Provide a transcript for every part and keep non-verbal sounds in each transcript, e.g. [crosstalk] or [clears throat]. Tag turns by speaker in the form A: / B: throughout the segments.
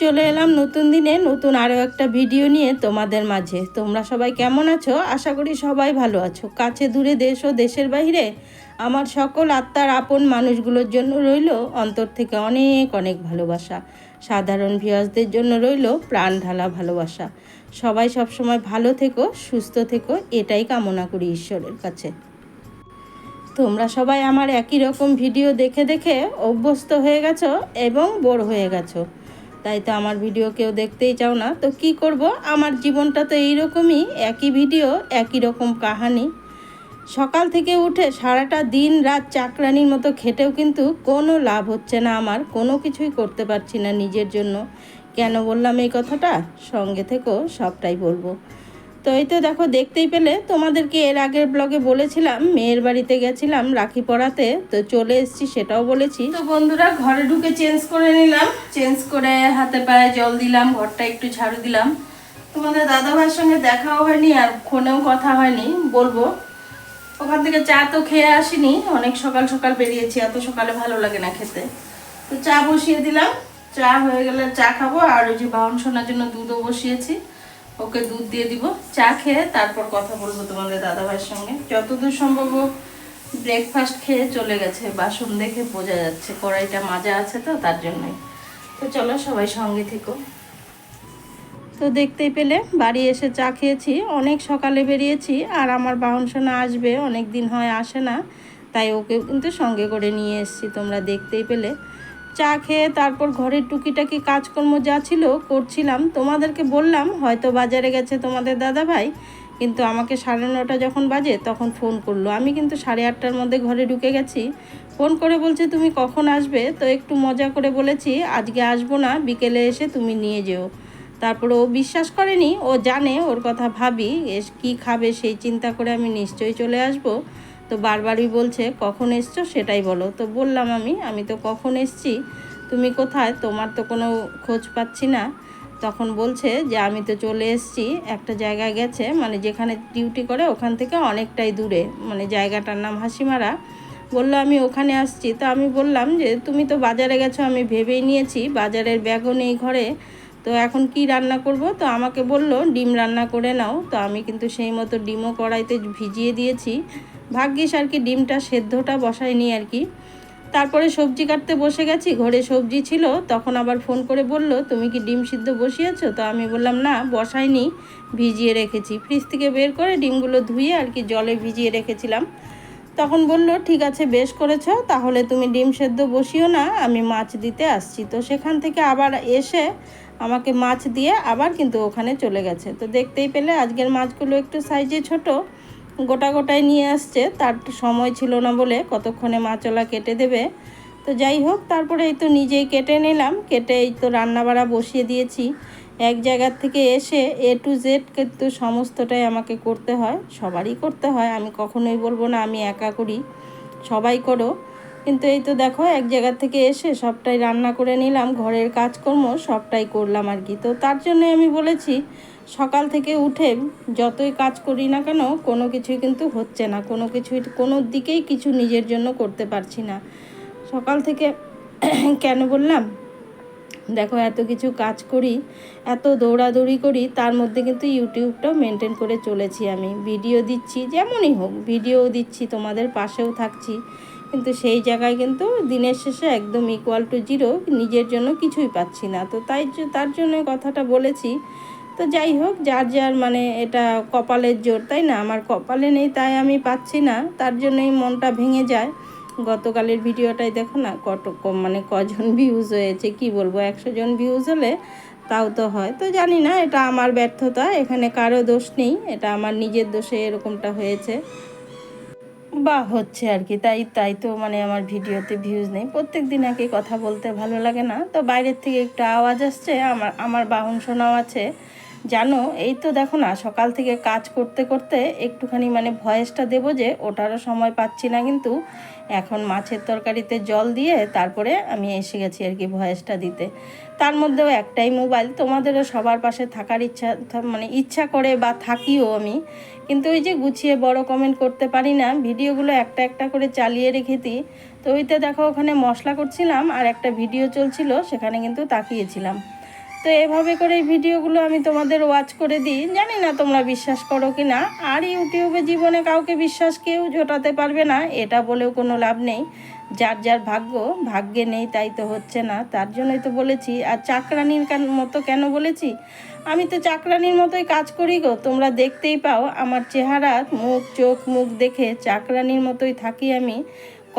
A: চলে এলাম নতুন দিনে, নতুন আরও একটা ভিডিও নিয়ে তোমাদের মাঝে। তোমরা সবাই কেমন আছো? আশা করি সবাই ভালো আছো। কাছে দূরে দেশ ও দেশের বাইরে আমার সকল আত্মার আপন মানুষগুলোর জন্য রইল অন্তর থেকে অনেক অনেক ভালোবাসা। সাধারণ ভিউয়ার্সদের জন্য রইল প্রাণ ঢালা ভালোবাসা। সবাই সবসময় ভালো থেকো, সুস্থ থেকো, এটাই কামনা করি ঈশ্বরের কাছে। তোমরা সবাই আমার একই রকম ভিডিও দেখে দেখে অভ্যস্ত হয়ে গেছো এবং বোর হয়ে গেছো। তাই তো আমার ভিডিও কেউ দেখতেই চাও না। তো কি করব? আমার জীবনটা তো এইরকমই, একই ভিডিও, একই রকম কাহানি। সকাল থেকে উঠে সারাটা দিন রাত চাকরানির মতো খেটেও কিন্তু কোনো লাভ হচ্ছে না আমার। কোনো কিছুই করতে পারছি না নিজের জন্য। কেন বললাম এই কথাটা? সঙ্গে থেকেও সবটাই বলব। তো এই তো দেখো, দেখতেই পেলে। তোমাদেরকে এর আগের ব্লগে বলেছিলাম, মেয়ের বাড়িতে গেছিলাম রাখি পড়াতে তো চলে এসেছি, সেটাও বলেছি। তো বন্ধুরা, ঘরে ঢুকে চেঞ্জ করে নিলাম। চেঞ্জ করে হাতে পায়ে জল দিলাম, ঘরটা একটু ঝাড়ু দিলাম। তোমাদের দাদা ভাইয়ের সঙ্গে দেখাও হয়নি আর ফোনেও কথা হয়নি, বলব। ওখান থেকে চা তো খেয়ে আসিনি, অনেক সকাল সকাল বেরিয়েছি, এত সকালে ভালো লাগে না খেতে। তো চা বসিয়ে দিলাম, চা হয়ে গেলে চা খাব, আর ওই যে বাউন শোনার জন্য দুধও বসিয়েছি। ওকে দুধ দিয়ে দিব, চা খেয়ে তারপর কথা বলব তোমাদের দাদা ভাইয়ের সঙ্গে। যতদূর সম্ভব ব্রেকফাস্ট খেয়ে চলে গেছে, বাসন দেখে বোঝা যাচ্ছে কড়াইটা মাজা আছে তো, তার জন্যই। তো চলো সবাই সঙ্গে থেকো। তো দেখতেই পেলে, বাড়ি এসে চা খেয়েছি, অনেক সকালে বেরিয়েছি, আর আমার বাহন সোনা আসবে, অনেক দিন হয় আসে না, তাই ওকে কিন্তু সঙ্গে করে নিয়ে এসেছি, তোমরা দেখতেই পেলে। চা খেয়ে তারপর ঘরের টুকিটাকি কাজকর্ম যা ছিল করছিলাম। তোমাদেরকে বললাম, হয়তো বাজারে গেছে তোমাদের দাদা ভাই কিন্তু আমাকে সাড়ে নটা যখন বাজে তখন ফোন করল। আমি কিন্তু সাড়ে আটটার মধ্যে ঘরে ঢুকে গেছি। ফোন করে বলছে, তুমি কখন আসবে? তো একটু মজা করে বলেছি, আজকে আসব না, বিকেলে এসে তুমি নিয়ে যেও। তারপর ও বিশ্বাস করেনি, ও জানে, ওর কথা ভাবি, এস, কী খাবে সেই চিন্তা করে আমি নিশ্চয়ই চলে আসব। তো বারবারই বলছে, কখন এসছো? সেটাই বলো। তো বললাম আমি আমি তো কখন এসছি? তুমি কোথায়? তোমার তো কোনো খোঁজ পাচ্ছি না। তখন বলছে যে, আমি তো চলে এসছি, একটা জায়গায় গেছে মানে যেখানে ডিউটি করে ওখান থেকে অনেকটাই দূরে মানে জায়গাটার নাম হাসিমারা। বলল, আমি ওখানে আসছি। তো আমি বললাম যে, তুমি তো বাজারে গেছো, আমি ভেবেই নিয়েছি, বাজারের ব্যাগও নেই ঘরে। তো এখন কি রান্না করব? তো আমাকে বলল, ডিম রান্না করে নাও। তো আমি কিন্তু সেই মতো ডিমও কড়াইতে ভিজিয়ে দিয়েছি। ভাগ্যিস আর কি ডিমটা সেদ্ধটা বসাইনি আর কি। তারপরে সবজি কাটতে বসে গেছি, ঘরে সবজি ছিল। তখন আবার ফোন করে বলল, তুমি কি ডিম সিদ্ধ বসিয়েছো? তো আমি বললাম, না, বসাইনি, ভিজিয়ে রেখেছি। ফ্রিজ থেকে বের করে ডিমগুলো ধুয়ে আর কি জলে ভিজিয়ে রেখেছিলাম। তখন বলল, ঠিক আছে, বেশ করেছ, তাহলে তুমি ডিম সেদ্ধ বসিও না, আমি মাছ দিতে আসছি। তো সেখান থেকে আবার এসে আমাকে মাছ দিয়ে আবার কিন্তু ওখানে চলে গেছে। তো দেখতেই পেলে আজকের মাছগুলো একটু সাইজে ছোট, গোটা গোটায় নিয়ে আসছে। তার সময় ছিল না বলে কতক্ষণে মাছলা কেটে দেবে। তো যাই হোক, তারপরে এই তো নিজেই কেটে নিলাম। কেটে এই তো রান্নাবাড়া বসিয়ে দিয়েছি। এক জায়গার থেকে এসে এ টু জেড কিন্তু সমস্তটাই আমাকে করতে হয়, সবারই করতে হয়। আমি কখনোই বলব না আমি একা করি, সবাই করো। কিন্তু এই তো দেখো, এক জায়গা থেকে এসে সবটাই রান্না করে নিলাম, ঘরের কাজকর্ম সবটাই করলাম আর কি। তো তার জন্য আমি বলেছি, সকাল থেকে উঠে যতই কাজ করি না কেন, কোনো কিছুই কিন্তু হচ্ছে না, কোনো কিছুই, কোনো দিকেই কিছু নিজের জন্য করতে পারছি না। সকাল থেকে [clears throat] কেন বললাম? দেখো, এত কিছু কাজ করি, এত দৌড়াদৌড়ি করি, তার মধ্যে কিন্তু ইউটিউবটাও মেনটেন করে চলেছি আমি। ভিডিও দিচ্ছি, যেমনই হোক, ভিডিও দিচ্ছি, তোমাদের পাশেও থাকছি। কিন্তু সেই জায়গায় কিন্তু দিনের শেষে একদম ইকুয়াল টু জিরো নিজের জন্য কিছুই পাচ্ছি না। তো তাই তার জন্য কথাটা বলেছি। তো যাই হোক, যার যার মানে এটা কপালের জোর, তাই না? আমার কপালে নেই, তাই আমি পাচ্ছি না। তার জন্যই মনটা ভেঙে যায়। গতকালের ভিডিওটাই দেখো না, কত মানে কজন ভিউজ হয়েছে, কি বলব? একশো জন ভিউজ হলে তাও তো হয়। তো জানি না, এটা আমার ব্যর্থতা, এখানে কারও দোষ নেই, এটা আমার নিজের দোষে এরকমটা হয়েছে। বা হচ্ছে আর কি, তাই তাই তো মানে আমার ভিডিওতে ভিউজ নেই। প্রত্যেক দিন একই কথা বলতে ভালো লাগে না। তো বাইরের থেকে একটু আওয়াজ আসছে, আমার আমার বাহন শোনাও আছে। জানো, এই তো দেখো না, সকাল থেকে কাজ করতে করতে একটুখানি মানে ভয়েসটা দেবো যে, ওটারও সময় পাচ্ছি না কিন্তু এখন মাছের তরকারিতে জল দিয়ে তারপরে আমি এসে গেছি আর কি ভয়েসটা দিতে। তার মধ্যেও একটাই মোবাইল, তোমাদেরও সবার পাশে থাকার ইচ্ছা মানে ইচ্ছা করে বা থাকিও আমি। কিন্তু ওই যে গুছিয়ে বড় কমেন্ট করতে পারি না, ভিডিওগুলো একটা একটা করে চালিয়ে রেখেছি। তো ওইতে দেখো ওখানে মশলা করছিলাম আর একটা ভিডিও চলছিল, সেখানে কিন্তু তাকিয়েছিলাম। তো এভাবে করে ভিডিওগুলো আমি তোমাদের ওয়াচ করে দিই। জানি না তোমরা বিশ্বাস করো কি না আর ইউটিউবে জীবনে কাউকে বিশ্বাস কেউ জোটাতে পারবে না, এটা বলেও কোনো লাভ নেই। যার যার ভাগ্য, ভাগ্যে নেই তাই তো হচ্ছে না। তার জন্যই তো বলেছি। আর চাকরানির মতো কেন বলেছি? আমি তো চাকরানির মতোই কাজ করি গো। তোমরা দেখতেই পাও, আমার চেহারা, মুখ, চোখ, মুখ দেখে চাকরানির মতোই থাকি আমি।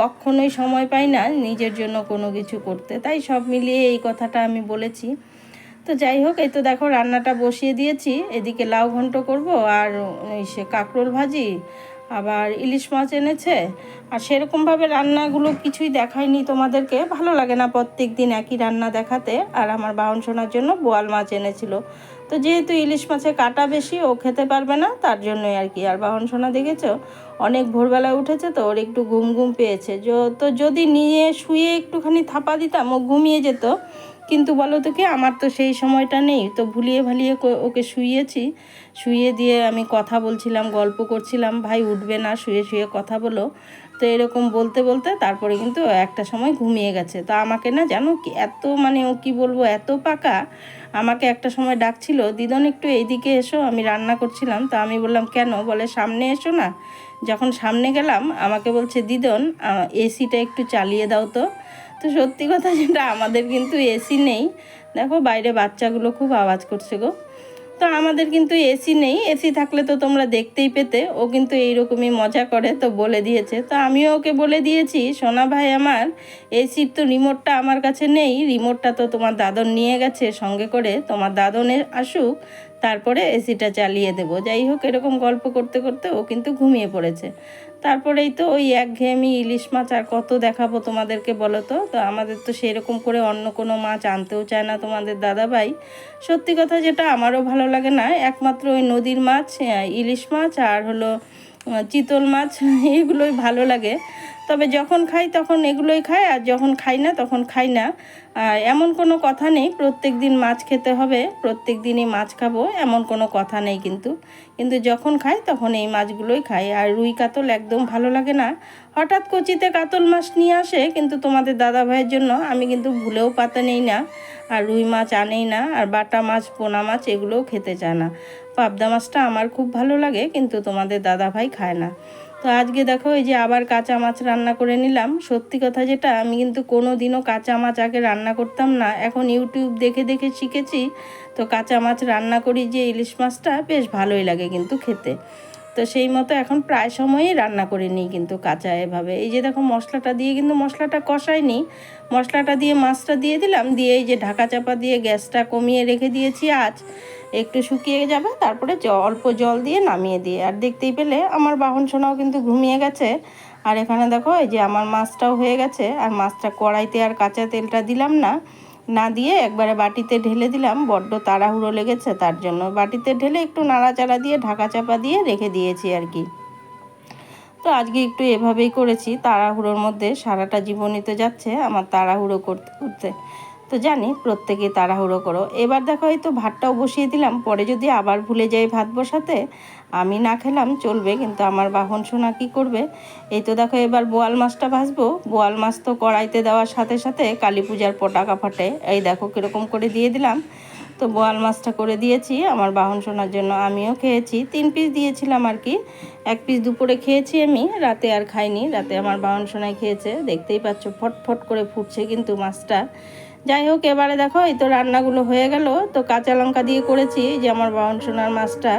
A: কখনোই সময় পাই না নিজের জন্য কোনো কিছু করতে। তাই সব মিলিয়ে এই কথাটা আমি বলেছি। তো যাই হোক, এই তো দেখো রান্নাটা বসিয়ে দিয়েছি। এদিকে লাউ ঘন্ট করব আর সে কাঁকরোল ভাজি, আবার ইলিশ মাছ এনেছে। আর সেরকমভাবে রান্নাগুলো কিছুই দেখায়নি তোমাদেরকে। ভালো লাগে না প্রত্যেক দিন একই রান্না দেখাতে। আর আমার বাহন শোনার জন্য বোয়াল মাছ এনেছিল। তো যেহেতু ইলিশ মাছে কাটা বেশি, ও খেতে পারবে না, তার জন্যই আর কি। আর বাহন সোনা দেখেছ? অনেক ভোরবেলায় উঠেছে তো, ওর একটু ঘুম ঘুম পেয়েছে। তো যদি নিয়ে শুয়ে একটুখানি থাপা দিতাম, ও ঘুমিয়ে যেত। কিন্তু বলো তো কি, আমার তো সেই সময়টা নেই। তো ভুলিয়ে ভালিয়ে ওকে শুইয়েছি। শুইয়ে দিয়ে আমি কথা বলছিলাম, গল্প করছিলাম, ভাই উঠবে না, শুয়ে শুয়ে কথা বলো। তো এরকম বলতে বলতে তারপরে কিন্তু একটা সময় ঘুমিয়ে গেছে। তো আমাকে না জানো কি, এত মানে ও কি বলব, এত পাকা। আমাকে একটা সময় ডাকছিল, দিদন একটু এইদিকে এসো, আমি রান্না করছিলাম। তো আমি বললাম, কেন? বলে, সামনে এসো না। যখন সামনে গেলাম, আমাকে বলছে, দিদন এসিটা একটু চালিয়ে দাও তো। তো সত্যি কথা যেটা, আমাদের কিন্তু এসি নেই। দেখো, বাইরে বাচ্চাগুলো খুব আওয়াজ করছে গো। তো আমাদের কিন্তু এসি নেই। এসি থাকলে তো তোমরা দেখতেই পেতে। ও কিন্তু এইরকমই মজা করে তো বলে দিয়েছে। তো আমিও ওকে বলে দিয়েছি, সোনা ভাই আমার এসির তো রিমোটটা আমার কাছে নেই। রিমোটটা তো তোমার দাদন নিয়ে গেছে সঙ্গে করে। তোমার দাদনে আসুক, তারপরে এসিটা চালিয়ে দেবো। যাই হোক, এরকম গল্প করতে করতে ও কিন্তু ঘুমিয়ে পড়েছে। তারপরেই তো ওই একঘেয়েমি ইলিশ মাছ আর কত দেখাবো তোমাদেরকে বলো তো? তো আমাদের তো সেরকম করে অন্য কোনো মাছ আনতেও চায় না তোমাদের দাদাভাই। সত্যি কথা যেটা আমারও ভালো লাগে না, একমাত্র ওই নদীর মাছ ইলিশ মাছ আর হলো চিতল মাছ, [laughs] এগুলোই ভালো লাগে। তবে যখন খাই তখন এগুলোই খাই, আর যখন খাই না তখন খাই না। এমন কোনো কথা নেই, প্রত্যেক দিন মাছ খেতে হবে, প্রত্যেক দিনই মাছ খাব, এমন কোনো কথা নেই কিন্তু। কিন্তু যখন খাই তখন এই মাছগুলোই খাই। আর রুই কাতল একদম ভালো লাগে না। হঠাৎ কচিতে কাতল মাছ নিয়ে আসে, কিন্তু তোমাদের দাদা ভাইয়ের জন্য আমি কিন্তু ভুলেও পাতা নেই না। আর রুই মাছ আনেই না, আর বাটা মাছ, পোনা মাছ এগুলোও খেতে চায় না। পাবদা মাছটা আমার খুব ভালো লাগে, কিন্তু তোমাদের দাদা ভাই খায় না। তো আজকে দেখো এই যে আবার কাঁচা মাছ রান্না করে নিলাম। সত্যি কথা যেটা, আমি কিন্তু কোনো দিনও কাঁচা মাছ আগে রান্না করতাম না। এখন ইউটিউব দেখে দেখে শিখেছি, তো কাঁচা মাছ রান্না করি যে ইলিশ মাছটা বেশ ভালোই লাগে কিন্তু খেতে। তো সেই মতো এখন প্রায় সময়ই রান্না করে নিই কিন্তু কাঁচা এভাবে। এই যে দেখো মশলাটা দিয়ে কিন্তু মশলাটা কষাইনি। মশলাটা দিয়ে, মাছটা দিয়ে দিলাম, দিয়ে এই যে ঢাকা চাপা দিয়ে গ্যাসটা কমিয়ে রেখে দিয়েছি আজ। একটু শুকিয়ে যাবে, তারপরে অল্প জল দিয়ে নামিয়ে দিয়ে আর দেখতেই পেলে আমার বাহন সোনাও কিন্তু ঘুমিয়ে গেছে। আর এখানে দেখো এই যে আমার মাছটাও হয়ে গেছে। আর মাছটা কড়াইতে আর কাঁচা তেলটা দিলাম না। না দিয়ে একবারে বাটিতে ঢেলে দিলাম। বড্ড তাড়াহুড়ো লেগেছে, তার জন্য বাটিতে ঢেলে একটু নাড়াচাড়া দিয়ে ঢাকা চাপা দিয়ে রেখে দিয়েছি আর কি। তো আজকে একটু এভাবেই করেছি, তাড়াহুড়োর মধ্যে সারাটা জীবনই তো যাচ্ছে আমার তাড়াহুড়ো করতে করতে। তো জানি প্রত্যেকে তাড়াহুড়ো করো। এবার দেখো হয়তো ভাতটাও বসিয়ে দিলাম, পরে যদি আবার ভুলে যাই ভাত বসাতে আমি না খেলাম, চলবে, কিন্তু আমার বাহন সোনা কী করবে? এই তো দেখো এবার বোয়াল মাছটা ভাজবো। বোয়াল মাছ তো কড়াইতে দেওয়ার সাথে সাথে কালী পূজার পটাকা ফাটে। এই দেখো কীরকম করে দিয়ে দিলাম। তো বোয়াল মাছটা করে দিয়েছি। আমার বাহন সোনার জন্য আমিও খেয়েছি। তিন পিস দিয়েছিলাম আর কি। এক পিস দুপুরে খেয়েছি আমি, রাতে আর খাইনি। রাতে আমার বাহন সোনায় খেয়েছে। দেখতেই পাচ্ছ, ফটফট করে ফুটছে কিন্তু মাছটা। যাই হোক, এবারে দেখো, এই তো রান্নাগুলো হয়ে গেল। তো কাঁচা লঙ্কা দিয়ে করেছি, যে আমার বাহন সোনার মাছটা।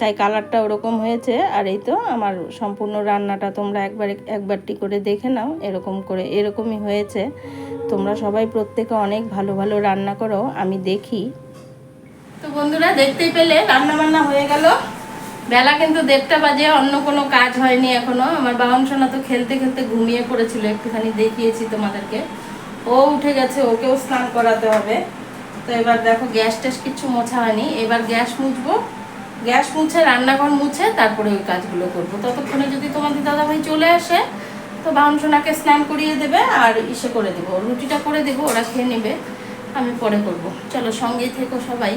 A: তাই কালারটা ওরকম হয়েছে, আর এই তো আমার সম্পূর্ণ রান্নাটা তোমরা একবার, একবারটি করে দেখে নাও, এরকম করে, এরকমই হয়েছে। তোমরা সবাই প্রত্যেকে অনেক ভালো ভালো রান্না করো, আমি দেখি। তো বন্ধুরা, দেখতেই পেলে রান্না বান্না হয়ে গেল। বেলা কিন্তু দেড়টা বাজে, অন্য কোনো কাজ হয়নি এখনও। আমার বাহন সোনা তো খেলতে খেলতে ঘুমিয়ে পড়েছিল, একটুখানি দেখিয়েছি তোমাদেরকে। ও উঠে গেছে, ওকেও স্নান করাতে হবে। তো এবার দেখো গ্যাস ট্যাস কিছু মোছা হয়নি। এবার গ্যাস মুছবো। গ্যাস মুছে রান্নাঘর মুছে তারপরে ওই কাজগুলো করব। ততক্ষণে যদি তোমাদের দাদাভাই চলে আসে তো বাহন সোনাকে স্নান করিয়ে দেবে আর ইসে করে দেবো। রুটিটা করে দেবো ওরা খেয়ে নেবে আমি পরে করব। চলো সঙ্গেই থেকো সবাই।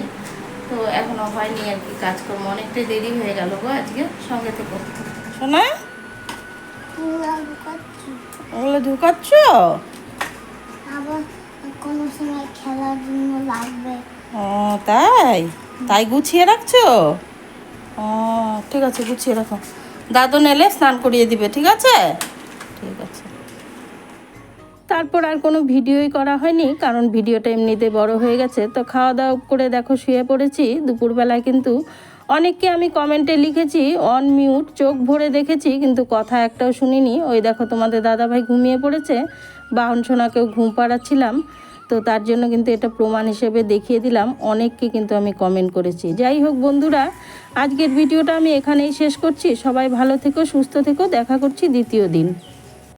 A: তো এখনও হয়নি আর কি কাজকর্ম অনেকটাই দেরি হয়ে গেল গো আজকে। সঙ্গে থেকো। শোনা ওগুলো ঢুকাচ্ছ?
B: আবার কোনো সময় খেলার জন্য লাগবে।
A: ও তাই? তাই গুছিয়ে রাখছো? ও, ঠিক আছে, গুছিয়ে রাখো। দাদু এলে স্নান করিয়ে দিবে, ঠিক আছে? ঠিক আছে। তারপর আর কোনো ভিডিওই করা হয়নি, কারণ ভিডিওটা এমনিতে বড় হয়ে গেছে। তো খাওয়া দাওয়া করে দেখো, শুয়ে পড়েছি। দুপুরবেলায় কিন্তু অনেককে আমি কমেন্টে লিখেছি অন মিউট চোখ ভরে দেখেছি, কিন্তু কথা একটাও শুনিনি। ওই দেখো, তোমাদের দাদাভাই ঘুমিয়ে পড়েছে। বাহন সোনাকেও ঘুম পাড়াচ্ছিলাম। তো তার জন্য কিন্তু এটা প্রমাণ হিসেবে দেখিয়ে দিলাম। অনেককে কিন্তু আমি কমেন্ট করেছি। যাই হোক বন্ধুরা, আজকের ভিডিওটা আমি এখানেই শেষ করছি। সবাই ভালো থেকো, সুস্থ থেকো। দেখা করছি দ্বিতীয় দিন।